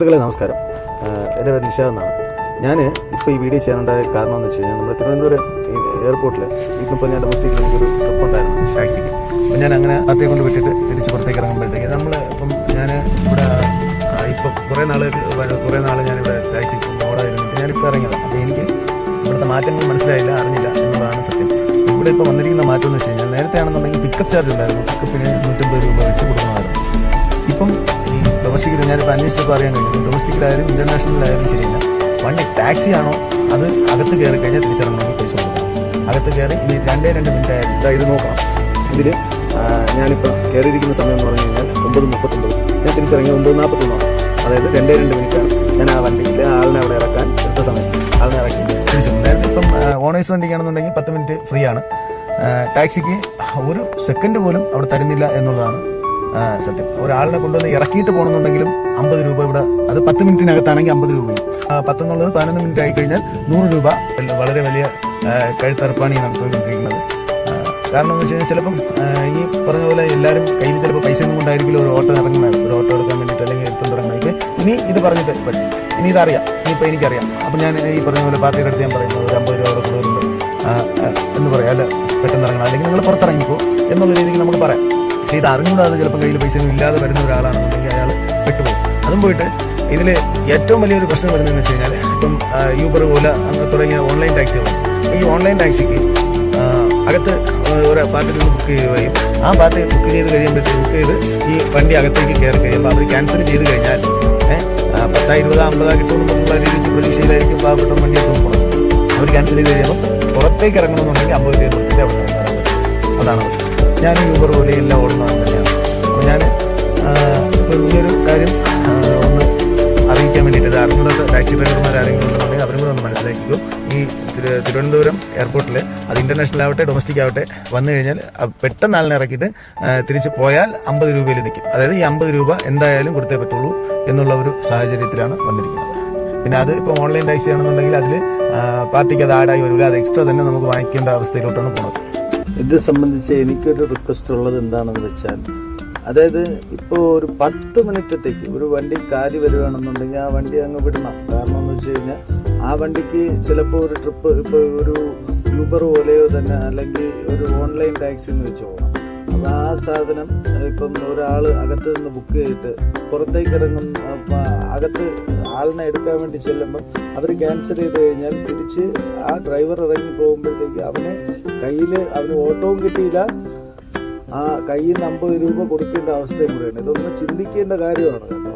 സുഹൃത്തുക്കളെ നമസ്കാരം. എന്റെ പേര് നിഷാദ് എന്നാണ്. ഞാൻ ഇപ്പോൾ ഈ വീഡിയോ ചെയ്യാനുണ്ടായ കാരണം എന്ന് വെച്ച് കഴിഞ്ഞാൽ നമ്മുടെ തിരുവനന്തപുരം എയർപോർട്ടിൽ ഇന്നിപ്പോൾ ഞാൻ ഡൊമസ്റ്റിക് എനിക്കൊരു ട്രിപ്പ് ഉണ്ടായിരുന്നു ടാക്സിക്ക്. അപ്പോൾ ഞാൻ അങ്ങനെ അതേ കൊണ്ട് വിട്ടിട്ട് തിരിച്ച് പുറത്തേക്ക് ഇറങ്ങുമ്പോഴത്തേക്ക് നമ്മൾ ഇപ്പം ഞാൻ ഇവിടെ ഇപ്പോൾ കുറേ നാൾ കുറേ നാൾ ഞാനിവിടെ ടാക്സി ഓടായിരുന്നിട്ട് ഞാനിപ്പോൾ ഇറങ്ങിയതാണ് അപ്പോൾ എനിക്ക് ഇവിടുത്തെ മാറ്റങ്ങൾ മനസ്സിലായില്ല അറിഞ്ഞില്ല എന്നുള്ളതാണ് സത്യം. ഇവിടെ ഇപ്പോൾ വന്നിരിക്കുന്ന മാറ്റം എന്ന് വെച്ച് കഴിഞ്ഞാൽ നേരത്തെ ആണെന്നുണ്ടെങ്കിൽ പിക്കപ്പ് ചാർജ് ഉണ്ടായിരുന്നു. പിക്കപ്പിന് നൂറ്റമ്പത് രൂപ വെച്ച് കൊടുക്കുന്നതായിരുന്നു. ഇപ്പം ഡൊമസ്റ്റിക്കിൽ ഞാനിപ്പോൾ അന്വേഷിച്ചപ്പോൾ അറിയാൻ കഴിഞ്ഞു. ഡൊമസ്റ്റിക്കിലായാലും ഇന്റർനാഷണലിലായാലും ശരിയല്ല. വണ്ടി ടാക്സി ആണോ അത് അകത്ത് കയറി കഴിഞ്ഞാൽ തിരിച്ചിറങ്ങണമെങ്കിൽ പൈസ കൊടുക്കണം. അകത്ത് കയറി ഇനി രണ്ടേ രണ്ട് മിനിറ്റ് ആയാലും ഇതാ നോക്കണം. ഇതിൽ ഞാനിപ്പോൾ കയറിയിരിക്കുന്ന സമയം എന്ന് പറഞ്ഞു കഴിഞ്ഞാൽ ഒമ്പത് മുപ്പത്തൊമ്പത്. ഞാൻ തിരിച്ചിറങ്ങി ഒമ്പത് നാൽപ്പത്തൊന്നാണ് അതായത് രണ്ടേ രണ്ട് മിനിറ്റാണ് ഞാൻ ആ വണ്ടിയിൽ ആളിനെ അവിടെ ഇറക്കാൻ എടുത്ത സമയം. ആളിനെ ഇറക്കി തിരിച്ചു. നേരത്തെ ഇപ്പം ഓണേഴ്സ് വണ്ടിക്കാണെന്നുണ്ടെങ്കിൽ പത്ത് മിനിറ്റ് ഫ്രീ ആണ്. ടാക്സിക്ക് ഒരു സെക്കൻഡ് പോലും അവിടെ തരുന്നില്ല എന്നുള്ളതാണ് സത്യം. ഒരാളിനെ കൊണ്ടുവന്ന് ഇറക്കിയിട്ട് പോകണമെന്നുണ്ടെങ്കിലും അമ്പത് രൂപ ഇവിടെ അത് പത്ത് മിനിറ്റിനകത്താണെങ്കിൽ അമ്പത് രൂപയും പത്തെന്നുള്ളത് പതിനൊന്ന് മിനിറ്റ് ആയി കഴിഞ്ഞാൽ നൂറ് രൂപ വളരെ വലിയ കഴുത്തറപ്പാണ് ഈ നടത്തിക്കൊണ്ടിരിക്കുന്നത് കാരണം എന്ന് വെച്ച് കഴിഞ്ഞാൽ ചിലപ്പം ഈ പറഞ്ഞ പോലെ എല്ലാവരും കയ്യിൽ ചിലപ്പോൾ പൈസ ഒന്നും കൊണ്ടായിരിക്കില്ല ഒരു ഓട്ടോ ഇറങ്ങുന്നത്. ഒരു ഓട്ടോ എടുക്കാൻ വേണ്ടിയിട്ട് അല്ലെങ്കിൽ എടുത്തും തുടങ്ങുന്നത് ഇനി ഇത് പറഞ്ഞിട്ട് പറ്റും ഇനി ഇതറിയാം. ഇനിയിപ്പോൾ എനിക്കറിയാം. അപ്പം ഞാൻ ഈ പറഞ്ഞ പോലെ പാർട്ടിയുടെ അടുത്ത് ഞാൻ പറയുന്നത് ഒരു അമ്പത് രൂപ കൂടുതലുണ്ട് എന്ന് പറയാം. അല്ല പെട്ടെന്ന് ഇറങ്ങണം. അല്ലെങ്കിൽ നിങ്ങൾ പുറത്തിറങ്ങിക്കോ എന്നുള്ള രീതിക്ക് നമുക്ക് പറയാം. പക്ഷേ ഇത് അറിഞ്ഞുകൂടാതെ ചിലപ്പോൾ കയ്യിൽ പൈസ ഒന്നും ഇല്ലാതെ വരുന്ന ഒരാളാണെന്നുണ്ടെങ്കിൽ അയാൾ പെട്ടുപോകും. അതും പോയിട്ട് ഇതിൽ ഏറ്റവും വലിയൊരു പ്രശ്നം വരുന്നതെന്ന് വെച്ച് കഴിഞ്ഞാൽ ഇപ്പം യൂബർ ഓല തുടങ്ങിയ ഓൺലൈൻ ടാക്സികൾ ഈ ഓൺലൈൻ ടാക്സിക്ക് അകത്ത് ഒരു പാർട്ടി നിന്ന് ബുക്ക് ചെയ്യുകയും ആ പാർട്ടി ബുക്ക് ചെയ്ത് കഴിയുമ്പോഴത്തേക്ക് ബുക്ക് ചെയ്ത് ഈ വണ്ടി അകത്തേക്ക് കയറി കഴിയുമ്പോൾ അവർ ക്യാൻസൽ ചെയ്ത് കഴിഞ്ഞാൽ പത്താ ഇരുപതാ അമ്പതാ കിട്ടുമെന്നുള്ള രീതിക്ക് പ്രതീക്ഷയിലായിരിക്കും പാവപ്പെട്ട വണ്ടിയൊക്കെ പോകുന്നത് അവർ ക്യാൻസൽ ചെയ്ത് കഴിയുമ്പോൾ പുറത്തേക്ക് ഇറങ്ങണമെന്നുണ്ടെങ്കിൽ അമ്പത് രൂപ കൊടുത്തിട്ട് അവിടെ ഇറങ്ങാൻ പറ്റും. അതാണ് അവസ്ഥ. ഞാൻ യൂബർ പോലെ എല്ലാം ഓടുന്നത് തന്നെയാണ് ഞാൻ ഇപ്പം ഈ ഒരു കാര്യം ഒന്ന് അറിയിക്കാൻ വേണ്ടിയിട്ട് ഇത് അറിഞ്ഞൂടാത്ത ടാക്സി ഡ്രൈവർമാർ ആരെങ്കിലും ഉണ്ടെന്നുണ്ടെങ്കിൽ അവരും കൂടെ ഒന്ന് മനസ്സിലാക്കിക്കോ. ഈ തിരു- തിരുവനന്തപുരം എയർപോർട്ടിൽ അത് ഇന്റർനാഷണൽ ആവട്ടെ ഡൊമസ്റ്റിക് ആവട്ടെ വന്നു കഴിഞ്ഞാൽ പെട്ടെന്ന് ആളിനെ ഇറക്കിയിട്ട് തിരിച്ച് പോയാൽ അമ്പത് രൂപയിൽ നിൽക്കും. അതായത് ഈ അമ്പത് രൂപ എന്തായാലും കൊടുത്തേ പറ്റുള്ളൂ എന്നുള്ള ഒരു സാഹചര്യത്തിലാണ് വന്നിരിക്കുന്നത്. പിന്നെ അത് ഇപ്പോൾ ഓൺലൈൻ ടാക്സി ആണെന്നുണ്ടെങ്കിൽ അതിൽ പാർട്ടിക്ക് അത് ആഡായി വരില്ല. അത് എക്സ്ട്രാ തന്നെ നമുക്ക് വാങ്ങിക്കേണ്ട അവസ്ഥയിലോട്ടാണ് പോകുന്നത് ഇത് സംബന്ധിച്ച് എനിക്കൊരു റിക്വസ്റ്റ് ഉള്ളത് എന്താണെന്ന് വെച്ചാൽ അതായത് ഇപ്പോൾ ഒരു പത്ത് മിനിറ്റത്തേക്ക് ഒരു വണ്ടി കാലി വരുവാണെന്നുണ്ടെങ്കിൽ ആ വണ്ടി അങ്ങ് വിടണം. കാരണം എന്ന് വെച്ച് കഴിഞ്ഞാൽ ആ വണ്ടിക്ക് ചിലപ്പോൾ ഒരു ട്രിപ്പ് ഇപ്പോൾ ഒരു യൂബർ പോലെയോ തന്നെ അല്ലെങ്കിൽ ഒരു ഓൺലൈൻ ടാക്സി എന്ന് വെച്ചോളാം അപ്പോൾ ആ സാധനം ഇപ്പം ഒരാൾ അകത്ത് നിന്ന് ബുക്ക് ചെയ്തിട്ട് പുറത്തേക്ക് ഇറങ്ങും അകത്ത് ആളിനെ എടുക്കാൻ വേണ്ടി ചെല്ലുമ്പം അവർ ക്യാൻസൽ ചെയ്ത് കഴിഞ്ഞാൽ തിരിച്ച് ആ ഡ്രൈവർ ഇറങ്ങി പോകുമ്പോഴത്തേക്ക് അവന് കയ്യിൽ അവന് ഓട്ടവും കിട്ടിയില്ല. ആ കയ്യിൽ നിന്ന് അമ്പത് രൂപ കൊടുക്കേണ്ട അവസ്ഥയും കൂടെയാണ്. ഇതൊന്ന് ചിന്തിക്കേണ്ട കാര്യമാണ് കേട്ടോ.